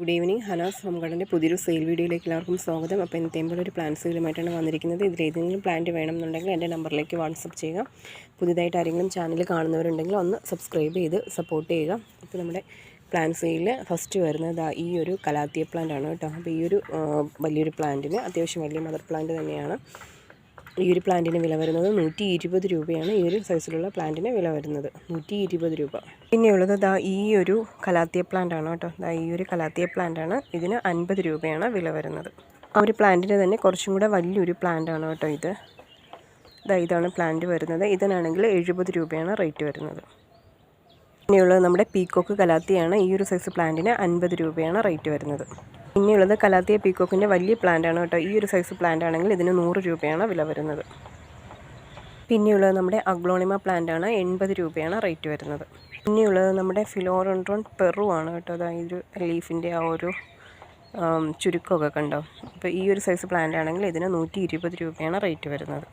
Good evening ഹലാസ് home ഗാർഡന്റെ പുതിയൊരു sale വീഡിയോയിലേക്ക് എല്ലാവർക്കും സ്വാഗതം. അപ്പോൾ ഇന്നത്തെ ഒരു പ്ലാൻ സെയിലുമായിട്ടാണ് വന്നിരിക്കുന്നത്. ഇതിൽ ഏതെങ്കിലും പ്ലാന്റ് വേണമെന്നുണ്ടെങ്കിൽ എന്റെ നമ്പറിലേക്ക് വാട്സപ്പ് ചെയ്യുക. പുതിയതായിട്ട് ആരെങ്കിലും ചാനൽ കാണുന്നവരുണ്ടെങ്കിൽ ഒന്ന് സബ്സ്ക്രൈബ് ചെയ്ത് സപ്പോർട്ട് ചെയ്യുക. അപ്പോൾ നമ്മുടെ പ്ലാൻ സെയിലിൽ ഫസ്റ്റ് വരുന്നത് ഈ ഒരു കലാത്തിയ പ്ലാന്റ് ആണ് കേട്ടോ. അപ്പോൾ ഈ ഒരു വലിയൊരു പ്ലാന്റിന് അത്യാവശ്യം വലിയ മദർ പ്ലാന്റ് തന്നെയാണ്. ഈ ഒരു പ്ലാന്റിന് വില വരുന്നത് നൂറ്റി ഇരുപത് രൂപയാണ്. ഈ ഒരു സൈസിലുള്ള പ്ലാന്റിന് വില വരുന്നത് നൂറ്റി ഇരുപത് രൂപ. പിന്നെയുള്ളത് ദാ ഈ ഒരു കലാത്തിയ പ്ലാന്റ് ആണ് കേട്ടോ. ദാ ഈ ഒരു കലാത്തിയ പ്ലാന്റ് ആണ്. ഇതിന് അൻപത് രൂപയാണ് വില വരുന്നത്. ആ ഒരു പ്ലാന്റിന് തന്നെ കുറച്ചും കൂടെ വലിയൊരു പ്ലാന്റ് ആണ് കേട്ടോ ഇത്. ദാ ഇതാണ് പ്ലാന്റ് വരുന്നത്. ഇതിനാണെങ്കിൽ എഴുപത് രൂപയാണ് റേറ്റ് വരുന്നത്. പിന്നെയുള്ളത് നമ്മുടെ പീക്കോക്ക് കലാത്തിയാണ്. ഈ ഒരു സൈസ് പ്ലാന്റിന് അൻപത് രൂപയാണ് റേറ്റ് വരുന്നത്. പിന്നെയുള്ളത് കലാത്തിയ പീക്കോക്കിന്റെ വലിയ പ്ലാന്റ് ആണ് കേട്ടോ. ഈ ഒരു സൈസ് പ്ലാന്റ് ആണെങ്കിൽ ഇതിന് നൂറ് രൂപയാണ് വില വരുന്നത്. പിന്നെയുള്ളത് നമ്മുടെ അഗ്ലോണിമ പ്ലാന്റ് ആണ് എൺപത് രൂപയാണ് റേറ്റ് വരുന്നത്. പിന്നെയുള്ളത് നമ്മുടെ ഫിലോറോൺട്രോൺ പെറു ആണ് കേട്ടോ. അതായത് ലീഫിന്റെ ആ ഒരു ചുരുക്കമൊക്കെ കണ്ടോ. അപ്പോൾ ഈ ഒരു സൈസ് പ്ലാന്റ് ആണെങ്കിൽ ഇതിന് നൂറ്റി രൂപയാണ് റേറ്റ് വരുന്നത്.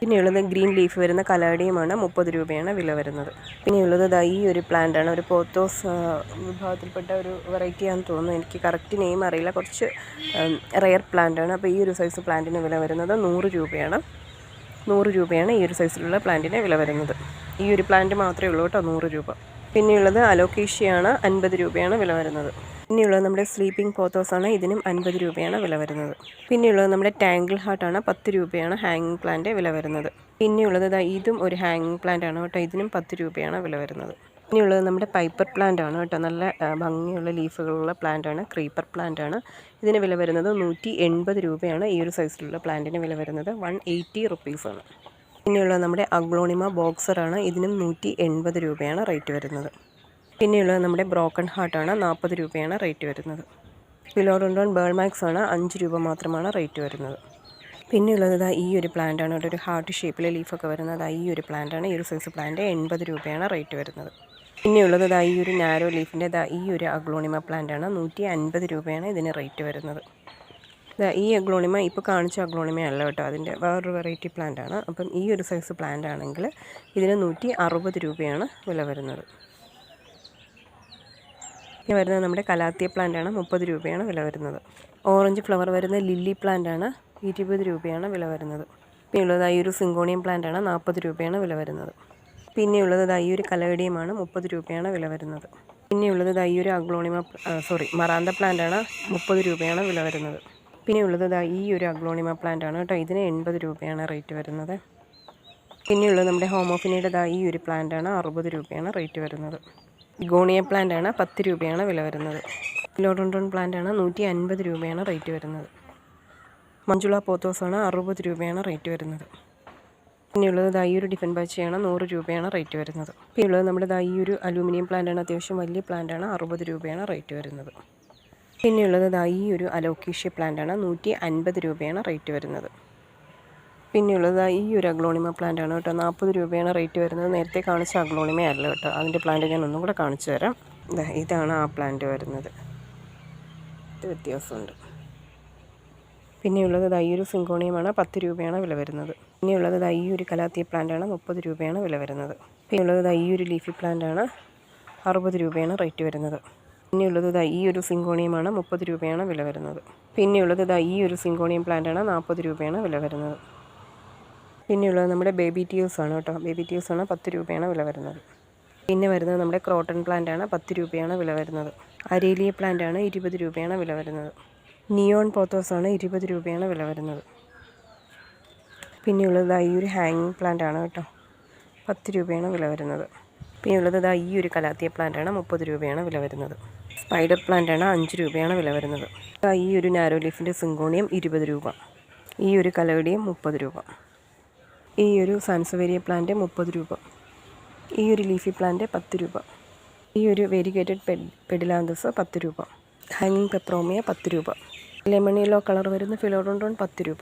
പിന്നെയുള്ളത് ഗ്രീൻ ലീഫ് വരുന്ന കലാടിയുമാണ്. മുപ്പത് രൂപയാണ് വില വരുന്നത്. പിന്നെയുള്ളത് ദാ ഈ ഒരു പ്ലാന്റ് ആണ്. ഒരു പോത്തോസ് വിഭാഗത്തിൽപ്പെട്ട ഒരു വെറൈറ്റിയാണെന്ന് തോന്നുന്നു. എനിക്ക് കറക്റ്റ് നെയിം അറിയില്ല. കുറച്ച് റെയർ പ്ലാന്റ് ആണ്. അപ്പോൾ ഈ ഒരു സൈസ് പ്ലാന്റിന് വില വരുന്നത് നൂറ് രൂപയാണ്. നൂറ് രൂപയാണ് ഈ ഒരു സൈസിലുള്ള പ്ലാന്റിന് വില വരുന്നത്. ഈ ഒരു പ്ലാന്റ് മാത്രമേ ഉള്ളൂ കേട്ടോ നൂറ് രൂപ. പിന്നെയുള്ളത് അലോക്കേഷ്യയാണ് അൻപത് രൂപയാണ് വില വരുന്നത്. പിന്നെയുള്ളത് നമ്മുടെ സ്ലീപ്പിംഗ് പോത്തോസാണ് ഇതിനും അൻപത് രൂപയാണ് വില വരുന്നത്. പിന്നെയുള്ളത് നമ്മുടെ ടാങ്കിൾ ഹാർട്ടാണ് പത്ത് രൂപയാണ് ഹാങ്ങിങ് പ്ലാന്റ് വില വരുന്നത്. പിന്നെയുള്ളത് ഇതും ഒരു ഹാങ്ങിങ് പ്ലാന്റ് ആണ് കേട്ടോ. ഇതിനും പത്ത് രൂപയാണ് വില വരുന്നത്. പിന്നെയുള്ളത് നമ്മുടെ പൈപ്പർ പ്ലാന്റ് ആണ് കേട്ടോ. നല്ല ഭംഗിയുള്ള ലീഫുകളുള്ള പ്ലാന്റ് ആണ്. ക്രീപ്പർ പ്ലാന്റ് ആണ്. ഇതിന് വില വരുന്നത് നൂറ്റി എൺപത് രൂപയാണ്. ഈ ഒരു സൈസിലുള്ള പ്ലാന്റിന് വില വരുന്നത് വൺ എയ്റ്റി റുപ്പീസാണ് പിന്നെയുള്ളത് നമ്മുടെ അഗ്ലോണിമ ബോക്സറാണ് ഇതിനും നൂറ്റി എൺപത് രൂപയാണ് റേറ്റ് വരുന്നത്. പിന്നെയുള്ളത് നമ്മുടെ ബ്രോക്കൺ ഹാർട്ടാണ്. നാൽപ്പത് രൂപയാണ് റേറ്റ് വരുന്നത്. ഫിലോഡോണ്ടോൺ ബേൾമാക്സ് ആണ് അഞ്ച് രൂപ മാത്രമാണ് റേറ്റ് വരുന്നത്. പിന്നെയുള്ളത് ദാ ഈ ഒരു പ്ലാന്റ് ആണ്. ഇവിടെ ഒരു ഹാർട്ട് ഷേപ്പിൽ ലീഫൊക്കെ വരുന്നത് ഈ ഒരു പ്ലാന്റ് ആണ്. ഈ ഒരു സൈസ് പ്ലാന്റ് എൺപത് രൂപയാണ് റേറ്റ് വരുന്നത്. പിന്നെയുള്ളത് ഇതാ ഈ ഒരു നാരോ ലീഫിന്റെ ഇതാ ഈ ഒരു അഗ്ലോണിമ പ്ലാന്റ് ആണ്. നൂറ്റി അൻപത് രൂപയാണ് ഇതിന് റേറ്റ് വരുന്നത്. ഇതാ ഈ അഗ്ലോണിമ ഇപ്പോൾ കാണിച്ച അഗ്ലോണിമ അല്ല കേട്ടോ. അതിന്റെ വേറൊരു വെറൈറ്റി പ്ലാന്റ് ആണ്. അപ്പം ഈ ഒരു സൈസ് പ്ലാന്റ് ആണെങ്കിൽ ഇതിന് നൂറ്റി അറുപത് രൂപയാണ് വില വരുന്നത്. ഇനി വരുന്നത് നമ്മുടെ കലാത്തിയ പ്ലാന്റ് ആണ് മുപ്പത് രൂപയാണ് വില വരുന്നത്. ഓറഞ്ച് ഫ്ലവർ വരുന്ന ലില്ലി പ്ലാന്റ് ആണ് ഇരുപത് രൂപയാണ് വില വരുന്നത്. പിന്നെയുള്ളത് ഈ ഒരു സിങ്കോണിയം പ്ലാന്റ് ആണ് നാൽപ്പത് രൂപയാണ് വില വരുന്നത്. പിന്നെയുള്ളത് ഈ ഒരു കലകടിയമാണ് മുപ്പത് രൂപയാണ് വില വരുന്നത്. പിന്നെയുള്ളത് ഈ ഒരു അഗ്ലോണിമ സോറി മറാന്ത പ്ലാന്റ് ആണ് മുപ്പത് രൂപയാണ് വില വരുന്നത്. പിന്നെയുള്ളത് ദാ ഈ ഒരു അഗ്ലോണിമ പ്ലാന്റ് ആണ് കേട്ടോ ഇതിന് എൺപത് രൂപയാണ് റേറ്റ് വരുന്നത്. പിന്നെയുള്ളത് നമ്മുടെ ഹോമോഫിനയുടെ ദാ ഈ ഒരു പ്ലാന്റ് ആണ് അറുപത് രൂപയാണ് റേറ്റ് വരുന്നത്. ഗോണിയ പ്ലാന്റ് ആണ് പത്ത് രൂപയാണ് വില വരുന്നത്. ലോഡോൺഡോൺ പ്ലാന്റ് ആണ് നൂറ്റി അൻപത് രൂപയാണ് റേറ്റ് വരുന്നത്. മഞ്ജുള ആണ് അറുപത് രൂപയാണ് റേറ്റ് വരുന്നത്. പിന്നെയുള്ളത് ദാ ഈ ഒരു ഡിഫൻ ബാച്ചയാണ് നൂറ് രൂപയാണ് റേറ്റ് വരുന്നത്. പിന്നെയുള്ളത് നമ്മുടെ ദാ ഈ ഒരു അലൂമിനിയം പ്ലാന്റ് ആണ് അത്യാവശ്യം വലിയ പ്ലാന്റ് ആണ് അറുപത് രൂപയാണ് റേറ്റ് വരുന്നത്. പിന്നെയുള്ളത് ദാ ഈ ഒരു അലോക്കേഷ്യ പ്ലാന്റ് ആണ് നൂറ്റി അൻപത് രൂപയാണ് റേറ്റ് വരുന്നത്. പിന്നെയുള്ളത് ഈ ഒരു അഗ്ലോണിമ പ്ലാന്റ് ആണ് കേട്ടോ. നാൽപ്പത് രൂപയാണ് റേറ്റ് വരുന്നത്. നേരത്തെ കാണിച്ച അഗ്ലോണിമയല്ല കേട്ടോ. അതിന്റെ പ്ലാന്റ് ഞാൻ ഒന്നും കൂടെ കാണിച്ചു തരാം. ഇതാ ഇതാണ് ആ പ്ലാന്റ് വരുന്നത്. ഇത് വ്യത്യാസമുണ്ട്. പിന്നെയുള്ളത് ഈ ഒരു സിങ്കോണിയമാണ്. പത്ത് രൂപയാണ് വില വരുന്നത്. പിന്നെയുള്ളത് ഈ ഒരു കലാത്തിയ പ്ലാന്റ് ആണ്. മുപ്പത് രൂപയാണ് വില വരുന്നത്. പിന്നെയുള്ളത് ഈ ഒരു ലീഫി പ്ലാന്റ് ആണ്. അറുപത് രൂപയാണ് റേറ്റ് വരുന്നത്. പിന്നെയുള്ളത് ഈ ഒരു സിങ്കോണിയമാണ്. മുപ്പത് രൂപയാണ് വില വരുന്നത്. പിന്നെയുള്ളത് ഈ ഒരു സിങ്കോണിയം പ്ലാന്റ് ആണ്. നാൽപ്പത് രൂപയാണ് വില വരുന്നത്. പിന്നെയുള്ളത് നമ്മുടെ ബേബി ട്യൂസ് ആണ് കേട്ടോ. ബേബി ട്യൂസ് ആണ് പത്ത് രൂപയാണ് വില വരുന്നത്. പിന്നെ വരുന്നത് നമ്മുടെ ക്രോട്ടൺ പ്ലാന്റ് ആണ് പത്ത് രൂപയാണ് വില വരുന്നത്. അരേലിയ പ്ലാന്റ് ആണ് ഇരുപത് രൂപയാണ് വില വരുന്നത്. നിയോൺ പോത്തോസ് ആണ് ഇരുപത് രൂപയാണ് വില വരുന്നത്. പിന്നെയുള്ളത് ഈ ഒരു ഹാങ്ങിങ് പ്ലാന്റ് ആണ് കേട്ടോ. പത്ത് രൂപയാണ് വില വരുന്നത്. പിന്നെയുള്ളത് ദാ ഈ ഒരു കലാത്തിയ പ്ലാന്റ് ആണ് മുപ്പത് രൂപയാണ് വില വരുന്നത്. സ്പൈഡർ പ്ലാന്റ് ആണ് അഞ്ച് രൂപയാണ് വില വരുന്നത്. ഈ ഒരു നാരോ ലീഫിന്റെ സിങ്കോണിയം ഇരുപത് രൂപ. ഈ ഒരു കലയുടെയും മുപ്പത് രൂപ. ഈ ഒരു സാൻസവേരിയ പ്ലാന്റ് മുപ്പത് രൂപ. ഈ ഒരു ലീഫി പ്ലാന്റ് പത്ത് രൂപ. ഈ ഒരു വെരിഗേറ്റഡ് പെഡ് പെഡിലാന്തസ് പത്ത് രൂപ. ഹാങ്ങിങ് പെപ്രോമിയ പത്ത് രൂപ. ലെമൺ യെല്ലോ കളർ വരുന്ന ഫിലോഡോണ്ടോൺ പത്ത് രൂപ.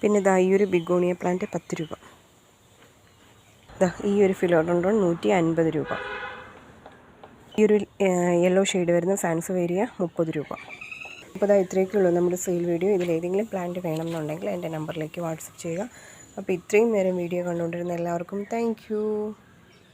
പിന്നെ ഇതാ ഈ ഒരു ബിഗോണിയ പ്ലാന്റ് പത്ത് രൂപ. ഇതാ ഈ ഒരു ഫിലോഡോണ്ടോൺ നൂറ്റി അൻപത് രൂപ. ഈ ഒരു യെല്ലോ ഷെയ്ഡ് വരുന്ന സാൻസവേരിയ മുപ്പത് രൂപ. അപ്പോൾ അതാ ഇത്രയൊക്കെ ഉള്ളൂ നമ്മുടെ സെയിൽ വീഡിയോ. ഇതിലേതെങ്കിലും പ്ലാന്റ് വേണമെന്നുണ്ടെങ്കിൽ എന്റെ നമ്പറിലേക്ക് വാട്സപ്പ് ചെയ്യുക. അപ്പോൾ ഇത്രയും നേരം വീഡിയോ കണ്ടുകൊണ്ടിരുന്ന എല്ലാവർക്കും താങ്ക്